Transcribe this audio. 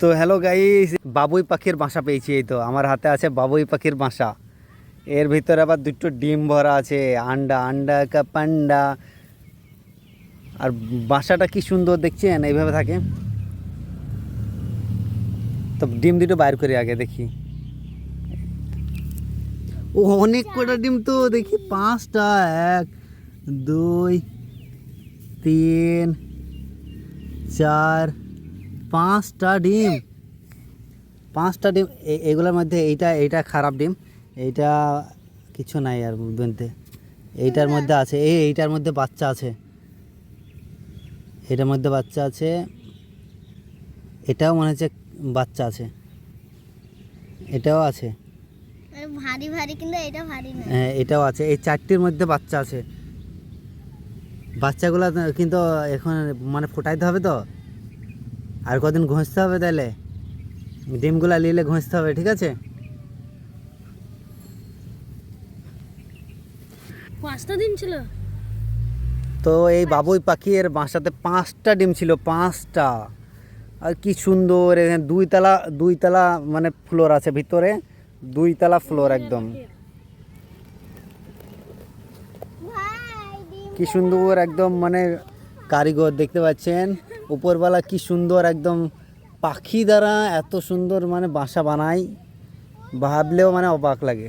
তো hello guys বাবুই পাখির বাসা পেয়েছি এই তো। আমার হাতে আছে বাবুই পাখির বাসা। এর ভিতরে আবার দুটো ডিম ভরা আছে, আন্ডা আন্ডা কা পান্ডা। আর বাসাটা কি সুন্দর দেখছেন? এইভাবে থাকে। তো ডিম দুটো বাইর করি আগে, দেখি। ও, অনেক কটা ডিম তো, দেখি পাঁচটা, এক, দুই, তিন, চার পাঁচটা ডিম। পাঁচটা ডিম এগুলোর মধ্যে এইটা এইটা খারাপ ডিম। এইটা কিছু নাই আর বলতে। এইটার মধ্যে আছে এই এইটার মধ্যে বাচ্চা আছে। এটার মধ্যে বাচ্চা আছে। এটাও মনে হচ্ছে বাচ্চা আছে। এটাও আছে। ভারী ভারী কিন্তু এটা ভারী না। হ্যাঁ এটাও আছে। এই চারটির মধ্যে বাচ্চা আছে। বাচ্চাগুলো কিন্তু এখন মানে ফোটাইতে হবে তো? আর কদিন ঘষতে হবে তাহলে? ডিমগুলা নিলে ঘষতে হবে ঠিক আছে? পাঁচটা দিন ছিল? তো এই বাবুই পাখির বাসাতে পাঁচটা ডিম ছিল পাঁচটা। আর কি সুন্দর এখানে দুইতলা দুইতলা মানে ফ্লোর আছে ভিতরে দুইতলা ফ্লোর একদম। কি সুন্দর একদম মানে কারিগর দেখতে পাচ্ছেন। উপরবেলা কি সুন্দর একদম পাখি দ্বারা এত সুন্দর মানে বাসা বানাই ভাবলেও মানে অবাক লাগে।